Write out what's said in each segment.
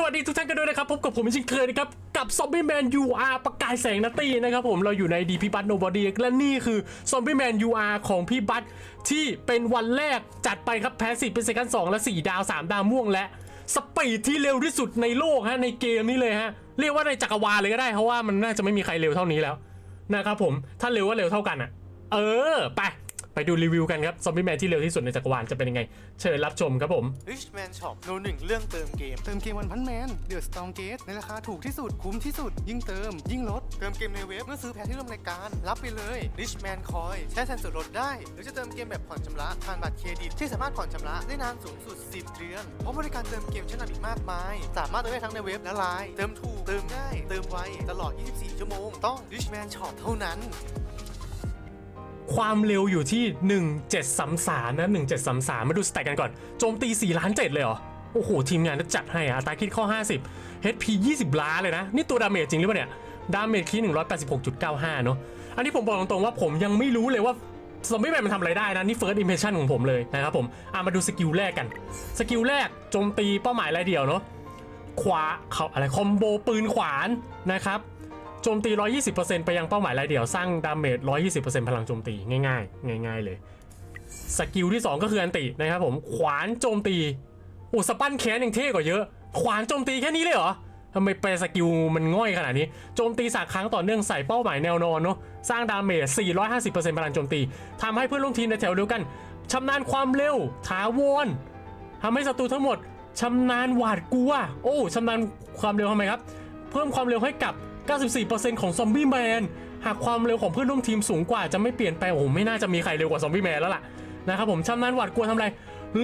สวัสดีทุกท่านกันด้วยนะครับพบกับผมเช่นเคยนะครับกับซอมบี้แมน UR ประกายแสงนัตตี้นะครับผมเราอยู่ในดีพี่บัตโนบอดีและนี่คือซอมบี้แมน UR ของพี่บัตที่เป็นวันแรกจัดไปครับแพ้สิเป็นเซคันสองและ4 ดาว 3 ดาวม่วงและสปีดที่เร็วที่สุดในโลกฮะในเกมนี้เลยฮะเรียกว่าในจักรวาลเลยก็ได้เพราะว่ามันน่าจะไม่มีใครเร็วเท่านี้แล้วนะครับผมถ้าเร็วก็เร็วเท่ากันอะเออไป ไปดูรีวิวกันครับซอมบี้แมนที่เร็วที่สุดในจักรวาลจะเป็นยังไง เชิญรับชมครับผม Richman Shop โนหนึ่งเรื่องเติมเกม เติมเกมวันพันแมนเดือดสตองเกตในราคาถูกที่สุดคุ้มที่สุด ยิ่งเติม ยิ่งลด เติมเกมในเว็บเมื่อซื้อแพ็คที่ร่วมรายการ รับไปเลย Richman Coin ใช้แทนส่วนลดได้ หรือจะเติมเกมแบบผ่อนชำระผ่านบัตรเครดิตที่สามารถผ่อนชำระได้นานสูงสุด 10 เดือนเพราะบริการเติมเกมชั้นนำอีกมากมาย สามารถเติมได้ทั้งในเว็บและไลน์เติมถูกเติมง่ายเติมไวตลอด 24 ชั่วโมงต้อง Richman Shop เท่านั้น ความเร็วอยู่ที่ 1733 นะ 1733 มาดูสแต็กกันก่อน โจมตี 4 ล้าน7เลยเหรอ โอ้โห ทีมงานจะจัดให้อัตราคิดข้อ 50 HP 20 ล้านเลยนะ นี่ตัวดาเมจจริงหรือเปล่าเนี่ย ดาเมจคี186.95 เนอะอันนี้ผมบอกตรงๆว่าผมยังไม่รู้เลยว่าซอมบี้แมนมันทำอะไรได้นะ นี่ first impression ของผมเลยนะครับผมอะมาดูสกิลแรกกัน สกิลแรกโจมตีเป้าหมายรายเดียวเนาะขวาเขาอะไรคอมโบปืนขวานนะครับ โจมตี 120%ไปยังเป้าหมายรายเดี่ยวสร้างดาเมจ 120%พลังโจมตีง่ายๆ ง่าย ๆ เลย สกิลที่ 2 ก็คืออันตินะครับผมขวานโจมตีโอ้สปันแขนยังเท่กว่าเยอะ ขวานโจมตีแค่นี้เลยเหรอทำไมไปสกิลมันง่อยขนาดนี้ โจมตีสามครั้งต่อเนื่องใส่เป้าหมายแนวนอนเนาะสร้างดาเมจ 450%พลังโจมตีทำให้เพื่อนร่วมทีมในแถวเดียวกันชำนาญความเร็วถาวรทำให้ศัตรูทั้งหมดชำนาญหวาดกลัว โอ้ชำนาญความเร็วทำไมครับ เพิ่มความเร็วให้กับ 94%ของซอมบี้แมนหากความเร็วของเพื่อนร่วมทีมสูงกว่าจะไม่เปลี่ยนแปลงโอ้โหไม่น่าจะมีใครเร็วกว่าซอมบี้แมนแล้วล่ะนะครับผมชำนาญหวาดกลัวทำไร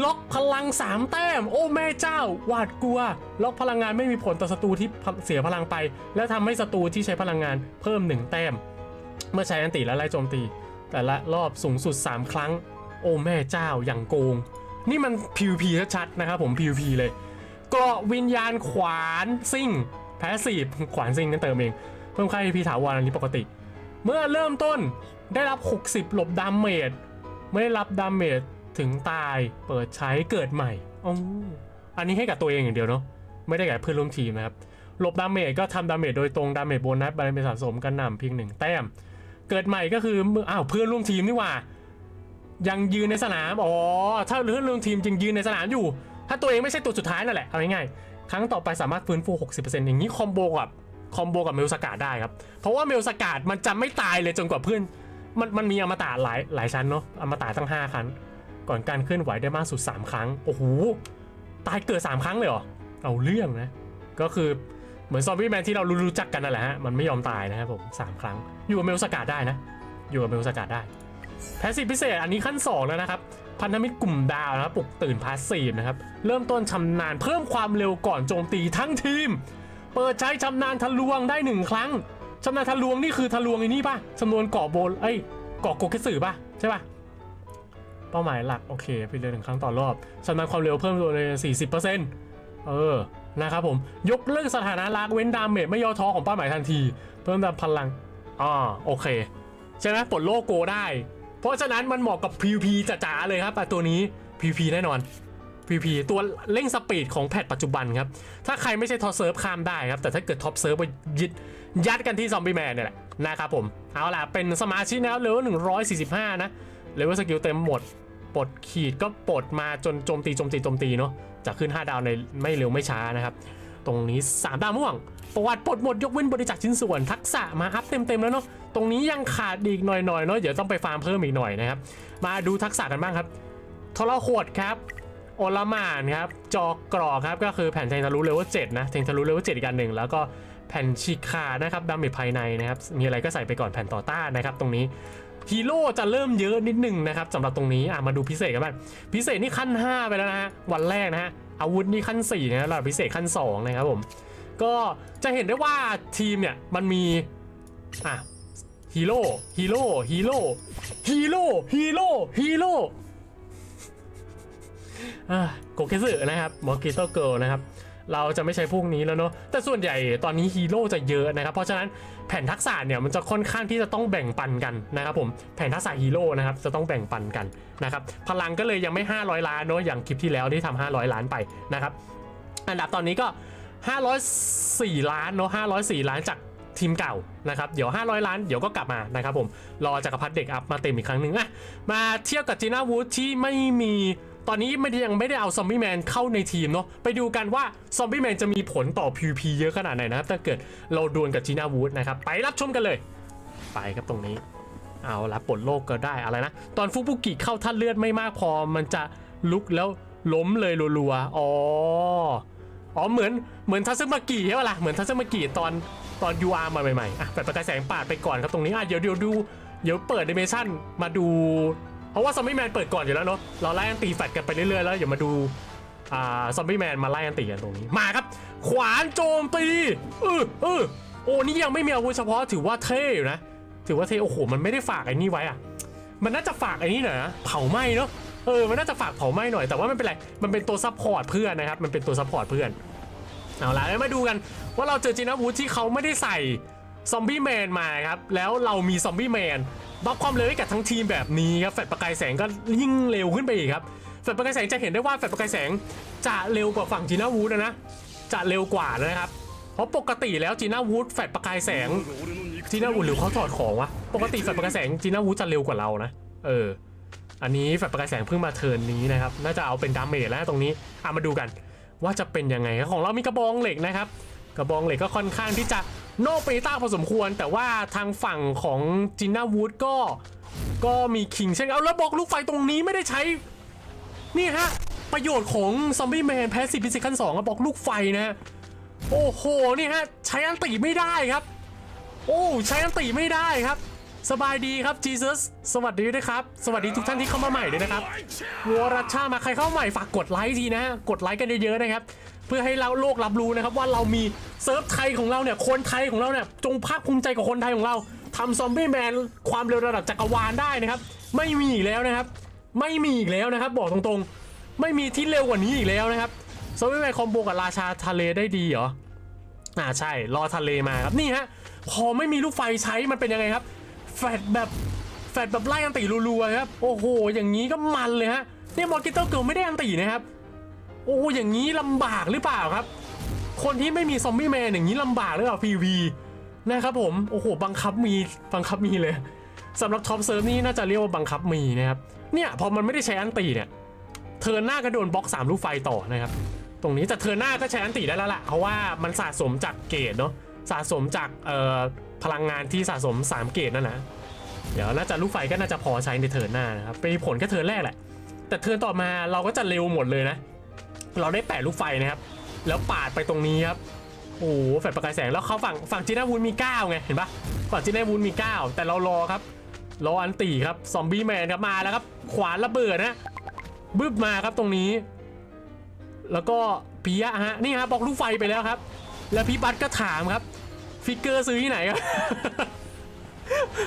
ล็อกพลัง 3 แต้ม โอ้แม่เจ้าหวาดกลัว ล็อกพลังงานไม่มีผลต่อศัตรูที่เสียพลังไป และทำให้ศัตรูที่ใช้พลังงานเพิ่ม 1 แต้ม เมื่อใช้อันติและไล่โจมตี แต่ละรอบสูงสุด 3 ครั้ง โอ้แม่เจ้าอย่างโกง นี่มัน PVP ชัดๆนะครับผม PVP เลย เกราะวิญญาณขวานซิ่ง พสซีฟขวานซิงนั่นเติมเอง เพิ่มค่า AP ถาวรอันนี้ปกติ เมื่อเริ่มต้นได้รับ 60 หลบดาเมจไม่ได้รับดาเมจถึงตายเปิดใช้เกิดใหม่อ๋ออันนี้ให้กับตัวเองอย่างเดียวเนาะไม่ได้กับเพื่อนร่วมทีมนะครับหลบดาเมจก็ทำดาเมจโดยตรงดาเมจโบนัสบาลานซ์สะสมกันหนำเพียงหนึ่งแต้ม เกิดใหม่ก็คือเมื่ออ้าวเพื่อนร่วมทีมนี่ว่า ยังยืนในสนามอ๋อถ้าเรื่องเรื่องทีมจึงยืนในสนามอยู่ ถ้าตัวเองไม่ใช่ตัวสุดท้ายนั่นแหละเอาง่ายๆ ครั้งต่อไปสามารถฟื้นฟู 60%อย่างนี้คอมโบกับคอมโบกับเมลสกาดได้ครับ เพราะว่าเมลสกาดมันจะไม่ตายเลยจนกว่าเพื่อน มันมันมีอมตะหลายหลายชั้นเนาะอมตะตั้ง 5 ครั้ง ก่อนการเคลื่อนไหวได้มากสุด 3 ครั้ง โอ้โห ตายเกิด 3 ครั้งเลยเหรอ เอาเรื่องนะ ก็คือเหมือนซอมบี้แมนที่เรารู้จักกันนั่นแหละฮะ มันไม่ยอมตายนะครับผมสามครั้ง อยู่กับเมลสกาดได้นะ อยู่กับเมลสกาดได้ แพสซีฟพิเศษอันนี้ขั้น 2 แล้วนะครับ พันธมิตรกลุ่มดาวนะครับปลุกตื่นพาสซีฟนะครับ เริ่มต้นชำนาญเพิ่มความเร็วก่อนโจมตีทั้งทีม เปิดใช้ชำนาญทะลวงได้หนึ่งครั้งชำนาญทะลวงนี่คือทะลวงไอ้นี่ปะจำนวนเกาะโบนเอ้ยเกาะโกเคสึป่ะใช่ปะเป้าหมายหลักโอเคไปเลยหนึ่งครั้งต่อรอบชำนาญความเร็วเพิ่มตัวเลย40%เออนะครับผมยกเลิกสถานะลากเว้นดาเมจไม่ย่อท้อของเป้าหมายทันที เพิ่มดาพลังอ่าโอเค ใช่ไหมปลดโลโก้ได้ เพราะฉะนั้นมันเหมาะกับ PVP จ๋าๆเลยครับตัวนี้ PVP แน่นอน PVP ตัวเร่งสปีดของแพทปัจจุบันครับ ถ้าใครไม่ใช่ท็อปเซิร์ฟข้ามได้ครับ แต่ถ้าเกิดท็อปเซิร์ฟไปยึดยัดกันที่ซอมบี้แมนเนี่ยแหละนะครับผม เอาล่ะ เป็นสมาชิกนะครับเลเวล145 นะเลเวลสกิลเต็มหมดปลดขีดก็ปลดมาจนโจมตีโจมตีโจมตีเนาะจะขึ้น 5 ดาวในไม่เร็วไม่ช้านะครับ ตรงนี้ 3 ดาวม่วง ประวัติปลดหมดยกเว้นบริจาคชิ้นส่วนทักษะมาอัพเต็มๆแล้วเนาะตรงนี้ยังขาดอีกหน่อยๆเนาะเดี๋ยวต้องไปฟาร์มเพิ่มอีกหน่อยนะครับ มาดูทักษะกันบ้างครับทรหดครับโอลมานครับจอกกรอกครับก็คือแผ่นเทงทะลุเลเวล7นะเทงทะลุเลเวล7อีกอันหนึ่งแล้วก็แผ่นฉีกานะครับดาเมจภายในนะครับมีอะไรก็ใส่ไปก่อนแผ่นต่อต้านนะครับตรงนี้ฮีโร่จะเริ่มเยอะนิดหนึ่งนะครับสำหรับตรงนี้อะมาดูพิเศษกันบ้างพิเศษนี่ขั้น 5 ไปแล้วนะฮะวันแรกนะฮะ อาวุธนี่ขั้น4นะฮะระดับพิเศษขั้น 2 นะครับผม ก็จะเห็นได้ว่าทีมเนี่ยมันมี อะฮีโร่ฮีโร่ฮีโร่ฮีโร่ฮีโร่ฮีโร่โกเกสึนะครับมอกิโตเกิลนะครับ เราจะไม่ใช้พวกนี้แล้วเนาะแต่ส่วนใหญ่ตอนนี้ฮีโร่จะเยอะนะครับเพราะฉะนั้นแผ่นทักษะเนี่ยมันจะค่อนข้างที่จะต้องแบ่งปันกันนะครับผมแผ่นทักษะฮีโร่นะครับจะต้องแบ่งปันกันนะครับพลังก็เลยยังไม่ 500 ล้านเนาะอย่างคลิปที่แล้วที่ทำ500 ล้านไปนะครับอันดับตอนนี้ก็ 504 ล้านเนาะ504 ล้านจากทีมเก่านะครับเดี๋ยว 500 ล้านเดี๋ยวก็กลับมานะครับผมรอจักรพัฒเด็กอัพมาเต็มอีกครั้งหนึ่งอะมาเทียบกับจีน่าวูดที่ไม่มี ตอนนี้ไม่ได้ยังไม่ได้เอาซอมบี้แมนเข้าในทีมเนาะไปดูกันว่าซอมบี้แมนจะมีผลต่อ PVP เยอะขนาดไหนนะครับถ้าเกิดเราดวลกับจีน่าวูดนะครับไปรับชมกันเลย ไปครับตรงนี้ เอาละปลดโลกก็ได้อะไรนะ ตอนฟุบุกิเข้าท่าเลือดไม่มากพอมันจะลุกแล้วล้มเลยรัวๆอ๋ออ๋อเหมือนเหมือนทัซึมากิใช่ปะล่ะเหมือนทัซึมากิตอนตอนยูอาร์มาใหม่ๆอะแปดประกายแสงปาดไปก่อนครับตรงนี้อะเดี๋ยวเดี๋ยวดูเดี๋ยวเปิดเดเมชั่นมาดู เพราะว่าซอมบี้แมนเปิดก่อนอยู่แล้วเนาะเราไล่อันตีแฟดกันไปเรื่อยๆแล้วเดี๋ยวมาดูอ่าซอมบี้แมนมาไล่อันตีกันตรงนี้มาครับ ขวานโจมตีเออเออโอ้นี่ยังไม่มีอาวุธเฉพาะถือว่าเท่อยู่นะ ถือว่าเท่โอ้โหมันไม่ได้ฝากไอ้นี่ไว้อะมันน่าจะฝากไอ้นี่หน่อยนะเผาไหม้เนาะเออมันน่าจะฝากเผาไหม้หน่อยแต่ว่าไม่เป็นไรมันเป็นตัวซัพพอร์ตเพื่อนนะครับมันเป็นตัวซัพพอร์ตเพื่อนเอาละแล้วมาดูกันว่าเราเจอจีนาวูดที่เขาไม่ได้ใส่ซอมบี้แมนมาครับแล้วเรามีซอมบี้แมน บัฟความเร็วให้กับทั้งทีมแบบนี้ครับแฟลชประกายแสงก็ยิ่งเร็วขึ้นไปอีกครับแฟลชประกายแสงจะเห็นได้ว่าแฟลชประกายแสงจะเร็วกว่าฝั่งจีน่าวูดนะนะจะเร็วกว่านะครับเพราะปกติแล้วจีน่าวูดแฟลชประกายแสงจีน่าวูดหรือเขาถอดของวะปกติแฟลชประกายแสงจีน่าวูดจะเร็วกว่าเรานะ เออ อันนี้แฟลชประกายแสงเพิ่งมาเทิร์นนี้นะครับน่าจะเอาเป็นดาเมจแล้วตรงนี้อะมาดูกัน ว่าจะเป็นยังไงของเรามีกระบองเหล็กนะครับ กระบองเหล็กก็ค่อนข้างที่จะโนเปต้าพอสมควร แต่ว่าทางฝั่งของจินนาวูดก็ก็มีคิงเช่นเอาแล้วบอกลูกไฟตรงนี้ไม่ได้ใช้ นี่ฮะ ประโยชน์ของซอมบี้แมนแพสซีฟพิสิขั้นสองอะบอกลูกไฟนะฮะโอ้โห นี่ฮะ ใช้อันตีไม่ได้ครับ โอ้ ใช้อันตีไม่ได้ครับ สบายดีครับจีซัสสวัสดีด้วยครับ สวัสดีทุกท่านที่เข้ามาใหม่ด้วยนะครับวอรัชชามาใครเข้าใหม่ฝากกดไลค์ทีนะฮะกดไลค์กันเยอะๆนะครับ เพื่อให้เราโลกรับรู้นะครับว่าเรามีเซิร์ฟไทยของเราเนี่ยคนไทยของเราเนี่ยจงภาคภูมิใจกับคนไทยของเราทำซอมบี้แมนความเร็วระดับจักรวาลได้นะครับ ไม่มีอีกแล้วนะครับ ไม่มีอีกแล้วนะครับ บอกตรงๆ ไม่มีที่เร็วกว่านี้อีกแล้วนะครับซอมบี้แมนคอมโบกับราชาทะเลได้ดีเหรออ่าใช่รอทะเลมาครับนี่ฮะพอไม่มีลูกไฟใช้มันเป็นยังไงครับ ดแบบแฟดแบบไล่อันตีรัวๆครับ โอ้โห อย่างนี้ก็มันเลยฮะเนี่ยมอร์กิเตอร์เกิลไม่ได้อันตีนะครับ โอ้อย่างนี้ลำบากหรือเปล่าครับ คนที่ไม่มีซอมบี้แมนอย่างนี้ลำบากหรือเปล่า PV นะครับผม โอ้โห บังคับมี บังคับมีเลยสำหรับท็อปเซิร์ฟนี่น่าจะเรียกว่าบังคับมีนะครับ เนี่ยพอมันไม่ได้ใช้อันตีเนี่ยเทิร์หน้าก็โดนบล็อกสามลูกไฟต่อนะครับ ตรงนี้แต่เทิร์หน้าก็ใช้อันตีได้แล้วล่ะ เพราะว่ามันสะสมจากเกรดเนาะ สะสมจากเอ่อ พลังงานที่สะสม 3 เกรดนั่นนะเดี๋ยวน่าจะลูกไฟก็น่าจะพอใช้ในเทิร์นหน้านะครับเป็นผลแค่เทิร์นแรกแหละ แต่เทิร์นต่อมาเราก็จะเร็วหมดเลยนะ เราได้แปดลูกไฟนะครับ แล้วปาดไปตรงนี้ครับโอ้โหแฟลชประกายแสงแล้วเขาฝั่งฝั่งจีน่าวูนมี9ไงเห็นปะฝั่งจีน่าวูนมี 9 แต่เรารอครับรออันตีครับซอมบี้แมนครับมาแล้วครับขวานระเบิดนะบึ้บมาครับตรงนี้ แล้วก็ปิยะฮะนี่ครับบอกลูกไฟไปแล้วครับ แล้วพี่บัตก็ถามครับ ฟิกเกอร์ซื้อที่ไหนครับ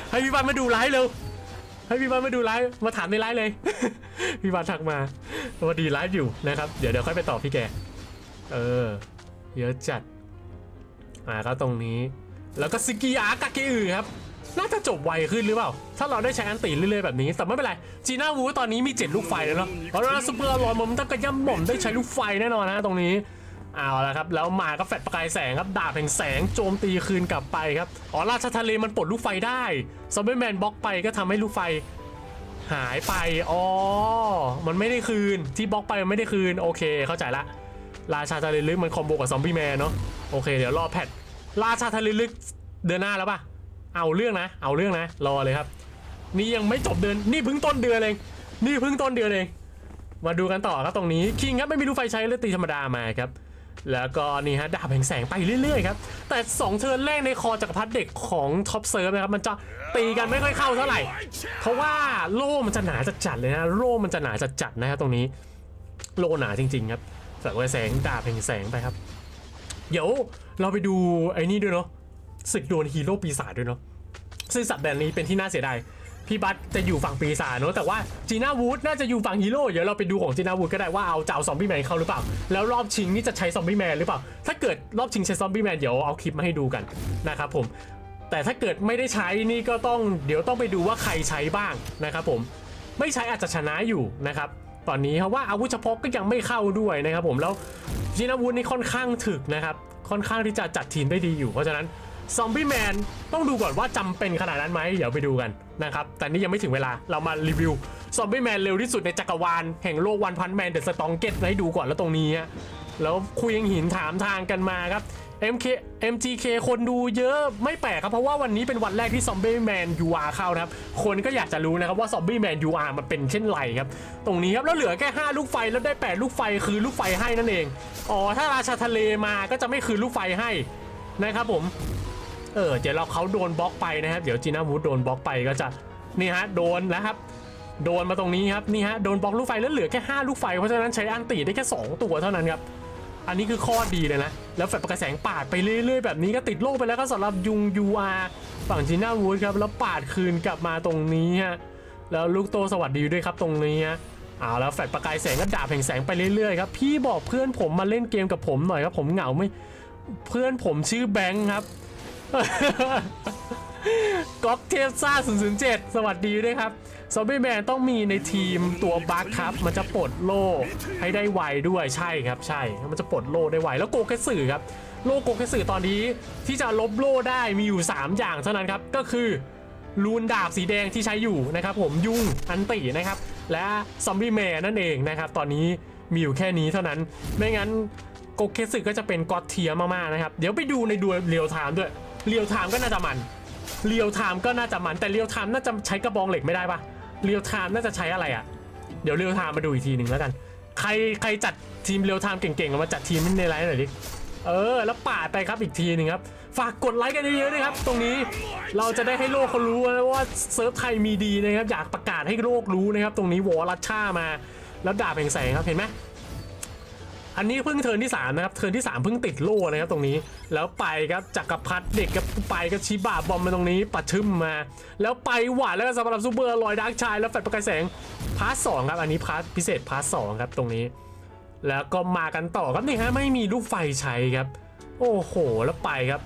ให้พี่บัตมาดูไลฟ์เร็ว ให้พี่บัตมาดูไลฟ์มาถามในไลฟ์เลย พี่บัตทักมาว่าดีไลฟ์อยู่นะครับ เดี๋ยวเดี๋ยวค่อยไปตอบพี่แก เออ เยอะจัด อ่าก็ตรงนี้ แล้วก็สกิอากาเกอึครับ น่าจะจบไวขึ้นหรือเปล่า ถ้าเราได้ใช้อันตีเรื่อยๆแบบนี้ แต่ไม่เป็นไร จีน่าวูตอนนี้มี 7 ลูกไฟแล้วเนาะเพราะว่าซุปเปอร์ลอยมันต้องกระย่ำหม่อมได้ใช้ลูกไฟแน่นอนนะตรงนี้ เอาละครับ แล้วมาก็แฟดประกายแสงครับ ดาบแห่งแสงโจมตีคืนกลับไปครับ อ๋อราชทะเลมันปลดลูกไฟได้ซอมบี้แมนบล็อกไปก็ทำให้ลูกไฟหายไป อ๋อ มันไม่ได้คืน ที่บล็อกไปมันไม่ได้คืน โอเค เข้าใจละ ราชาทะเลลึกมันคอมโบกับซอมบี้แมนเนาะ โอเค เดี๋ยวรอแพท ราชาทะเลลึกเดือนหน้าแล้วป่ะ เอาเรื่องนะ เอาเรื่องนะ รอเลยครับ นี่ยังไม่จบเดือน นี่เพิ่งต้นเดือนเอง นี่เพิ่งต้นเดือนเอง มาดูกันต่อครับตรงนี้ คิงครับไม่มีลูกไฟใช้เลยตีธรรมดามาครับ แล้วก็นี่ฮะดาบแห่งแสงไปเรื่อยๆครับแต่ 2 เทิร์นแรกในคอจักรพรรดิเด็กของท็อปเซิร์ฟนะครับมันจะตีกันไม่ค่อยเข้าเท่าไหร่ เพราะว่าโล่มันจะหนาจัดจัดๆเลยนะโล่มันจะหนาจัดจัดๆนะครับตรงนี้โล่หนาจริงๆครับแสงไฟแสงดาบแห่งแสงไปครับ เดี๋ยวเราไปดูไอ้นี่ด้วยเนาะศึกดวลฮีโร่ปีศาจด้วยเนาะซึ่งสัปดาห์นี้เป็นที่น่าเสียดาย พี่บัตจะอยู่ฝั่งปีศาจเนอะแต่ว่าจีน่าวูดน่าจะอยู่ฝั่งฮีโร่เดี๋ยวเราไปดูของจีน่าวูดก็ได้ว่าเอาจะเอาซอมบี้แมนเข้าหรือเปล่า แล้วรอบชิงนี่จะใช้ซอมบี้แมนหรือเปล่า ถ้าเกิดรอบชิงใช้ซอมบี้แมนเดี๋ยวเอาคลิปมาให้ดูกันนะครับผม แต่ถ้าเกิดไม่ได้ใช้นี่ก็ต้องเดี๋ยวต้องไปดูว่าใครใช้บ้างนะครับผม ไม่ใช้อาจจะชนะอยู่นะครับตอนนี้ครับว่าอาวุธเฉพาะก็ยังไม่เข้าด้วยนะครับผมแล้วจินอาวุธนี่ค่อนข้างถึกนะครับค่อนข้างที่จะจัดทีมได้ดีอยู่เพราะฉะนั้น ซอมบี้แมนต้องดูก่อนว่าจำเป็นขนาดนั้นไหมเดี๋ยวไปดูกันนะครับ แต่นี่ยังไม่ถึงเวลาเรามารีวิวซอมบี้แมนเร็วที่สุดในจักรวาลแห่งโลกวันพันแมนเดอะสตองเกตให้ดูก่อนแล้วตรงนี้ฮะแล้วคุยยังหินถามทางกันมาครับ MK MGK คนดูเยอะไม่แปลกครับ เพราะว่าวันนี้เป็นวันแรกที่ซอมบี้แมน UR เข้านะครับ คนก็อยากจะรู้นะครับว่าซอมบี้แมน UR มันเป็นเช่นไรครับ ตรงนี้ครับ แล้วเหลือแค่ 5 ลูกไฟแล้วได้ 8 ลูกไฟคือลูกไฟให้นั่นเอง อ๋อ ถ้าราชาทะเลมาก็จะไม่คืนลูกไฟให้นะครับผม เออเดี๋ยวเราเขาโดนบล็อกไปนะครับ เดี๋ยวจีน่าวูดโดนบล็อกไปก็จะนี่ฮะโดนแล้วครับโดนมาตรงนี้ครับนี่ฮะโดนบล็อกลูกไฟแล้วเหลือแค่5ลูกไฟเพราะฉะนั้นใช้อันตีได้แค่ 2 ตัวเท่านั้นครับอันนี้คือข้อดีเลยนะ แล้วแฟลชประกายแสงปาดไปเรื่อยๆ แบบนี้ก็ติดโลกไปแล้วก็สำหรับยุง UR ฝั่งจีน่าวูดครับแล้วปาดคืนกลับมาตรงนี้ฮะแล้วลูกโตสวัสดีด้วยครับตรงนี้ฮะเอาแล้วแฟลชประกายแสงก็ดาบแห่งแสงไปเรื่อยๆครับพี่บอกเพื่อนผมมาเล่นเกมกับผมหน่อยครับผมเหงาไม่เพื่อนผมชื่อแบงค์ครับ ก๊อกเทพซ่า007 สวัสดีด้วยครับ ซอมบี้แมนต้องมีในทีมตัวบัคครับ มันจะปลดโล่ให้ได้ไวด้วยใช่ครับ ใช่ มันจะปลดโล่ได้ไว แล้วโกเคสึครับ โล่โกเคสึตอนนี้ที่จะลบโล่ได้มีอยู่ 3 อย่างเท่านั้นครับ ก็คือลูนดาบสีแดงที่ใช้อยู่นะครับผมยุ่งอันตินะครับ และซอมบี้แมนนั่นเองนะครับ ตอนนี้มีอยู่แค่นี้เท่านั้น ไม่งั้นโกเคสึก็จะเป็นกอตเทียมากๆนะครับ เดี๋ยวไปดูในดูเรียวไทม์ด้วย เรียวไทม์ก็น่าจะมันเรียวไทม์ก็น่าจะมันแต่เรียวไทม์น่าจะใช้กระบองเหล็กไม่ได้ปะเรียวไทม์น่าจะใช้อะไรอะ่ะ เดี๋ยวเรียวไทม์มาดูอีกทีหนึ่งแล้วกัน ใครใครจัดทีมเรียวไทม์เก่งๆมาจัดทีมในไลน์หน่อยดิเออ แล้วปาดไปครับอีกทีหนึ่งครับ ฝากกดไลค์กันเยอะๆด้วยครับ ตรงนี้เราจะได้ให้โลกเขารู้นะว่าเซิร์ฟไทยมีดีนะครับ อยากประกาศให้โลกรู้นะครับ ตรงนี้วอลัชช่ามา แล้วดาบแห่งแสงครับเห็นไหม อันนี้เพิ่งเทิร์นที่3นะครับเทิร์นที่3เพิ่งติดโล่นะครับตรงนี้ แล้วไปครับจักรพรรดิเด็กกับไปก็ชิบะบอมมาตรงนี้ปัดชึมมา แล้วไปหวานแล้วก็สำหรับซูเปอร์ลอยดาร์กชายแล้วแฟลชประกายแสงพาร์ทสองครับอันนี้พาร์ทพิเศษพาร์ทสองครับตรงนี้ แล้วก็มากันต่อครับนี่ฮะไม่มีลูกไฟใช้ครับ โอ้โหแล้วไปครับ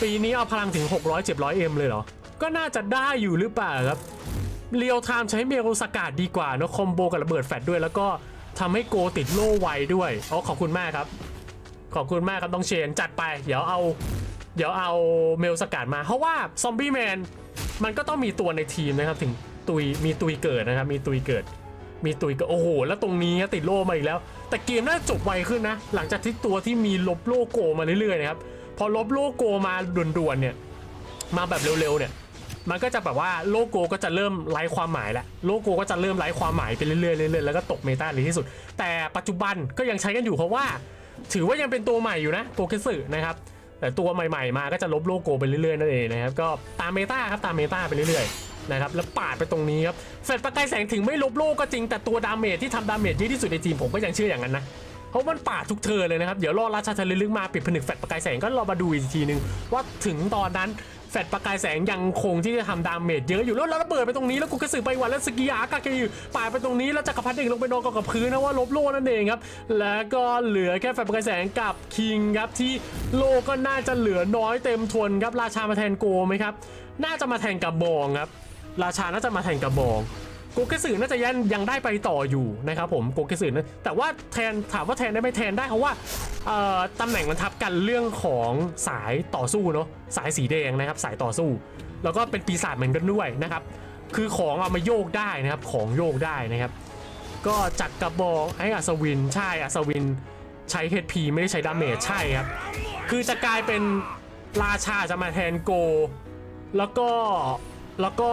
ปีนี้เอาพลังถึง 600 700 m เลยเหรอ ก็น่าจะได้อยู่หรือเปล่าครับเรียวไทม์ใช้เมลสกัดดีกว่าเนอะคอมโบกับระเบิดแฟลชด้วยแล้วก็ ทำให้โกติดโล่ไวด้วยอ๋อขอบคุณมากครับ ขอบคุณมากครับต้องเชนจัดไปเดี๋ยวเอา เดี๋ยวเอาเมลสกัดมา เพราะว่าซอมบี้แมนมันก็ต้องมีตัวในทีมนะครับ ถึงตุยมีตุยเกิดนะครับ มีตุยเกิด มีตุยเกิดโอ้โหแล้วตรงนี้ติดโล่มาอีกแล้ว แต่เกมน่าจะจบไวขึ้นนะ หลังจากที่ตัวที่มีลบโลโกมาเรื่อยๆนะครับพอลบโลโกมาด่วนๆเนี่ยมาแบบเร็วๆเนี่ย มันก็จะแบบว่าโลโก้ก็จะเริ่มไร้ความหมายแล้วโลโก้ก็จะเริ่มไร้ความหมายไปเรื่อยๆเรื่อยๆแล้วก็ตกเมตาในที่สุด แต่ปัจจุบันก็ยังใช้กันอยู่เพราะว่า ถือว่ายังเป็นตัวใหม่อยู่นะโปเกสึนะครับแต่ตัวใหม่ๆมาก็จะลบโลโก้ไปเรื่อยๆนั่นเองนะครับก็ตามเมตาครับตามเมตาไปเรื่อยๆนะครับแล้วปาดไปตรงนี้ครับแฟลชประกายแสงถึงไม่ลบโลกก็จริง แต่ตัวดาเมจที่ทำดาเมจเยอะที่สุดในทีมผมก็ยังเชื่ออย่างนั้นนะเพราะมันปาดทุกเธอเลยนะครับ เดี๋ยวรอราชาทะเลลึกมาปิดผนึกแฟลชประกายแสงก็รอมาดูอีกทีนึง ว่าถึงตอนนั้น แฟลชประกายแสงยังคงที่จะทำดาเมจเยอะอยู่แล้วแล้วระเบิดไปตรงนี้แล้วกูกระสือไปวันแล้วสกิอากาเกยปาดไปตรงนี้แล้วจักรพรรดิเองลงไปนอนกับพื้นนะว่าลบโลนั่นเองครับแล้วก็เหลือแค่แฟลชประกายแสงกับคิงครับที่โลก็น่าจะเหลือน้อยเต็มทนครับราชามาแทนโกไหมครับน่าจะมาแทนกับบองครับราชาน่าจะมาแทนกับบอง โกเกสึน่าจะยังยังได้ไปต่ออยู่นะครับผมโกเกสึนะแต่ว่าแทนถามว่าแทนได้ไหมแทนได้เพราะว่าตำแหน่งมันทับกันเรื่องของสายต่อสู้เนาะสายสีแดงนะครับสายต่อสู้ แล้วก็เป็นปีศาจเหมือนกันด้วยนะครับคือของเอามาโยกได้นะครับของโยกได้นะครับ ก็จัดกระบอกไอ้อัศวินใช่อัศวินใช้ HP ไม่ได้ใช้ดาเมจใช่ครับคือจะกลายเป็นราชาจะมาแทนโก แล้วก็แล้วก็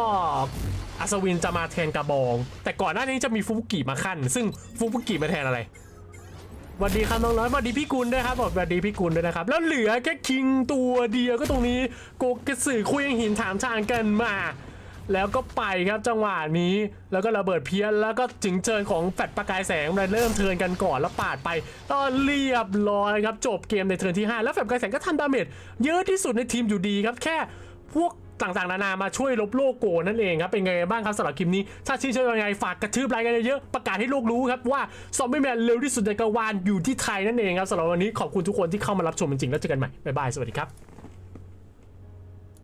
อัศวินจะมาแทนกระบอง แต่ก่อนหน้านี้จะมีฟุบุกิมาขั้น ซึ่งฟุบุกิมาแทนอะไรสวัสดีครับน้องน้อยสวัสดีพี่กุลด้วยครับบอกสวัสดีพี่กุลด้วยนะครับ แล้วเหลือแค่คิงตัวเดียวก็ตรงนี้โกกระสือคุยงหินถามทางกันมา แล้วก็ไปครับจังหวะนี้ แล้วก็ระเบิดเพี้ยนแล้วก็ถึงเชิญของแฟดประกายแสงมาเริ่มเทินกันก่อนแล้วปาดไปตอนเรียบร้อยครับจบเกมในเทินที่ 5 แล้วแฟดประกายแสงก็ทำดาเมจเยอะที่สุดในทีมอยู่ดีครับแค่พวก ต่างๆนานามาช่วยลบโลโก้นั่นเองครับเป็นไงบ้างครับสำหรับคลิปนี้ ถ้าชื่นชอบยังไงฝากกระทืบไลค์กันเยอะๆประกาศให้โลกรู้ครับว่าซอมบี้แมนเร็วที่สุดในกวานอยู่ที่ไทยนั่นเองครับสำหรับวันนี้ขอบคุณทุกคนที่เข้ามารับชมจริงๆแล้วเจอกันใหม่บ๊ายบายสวัสดีครับ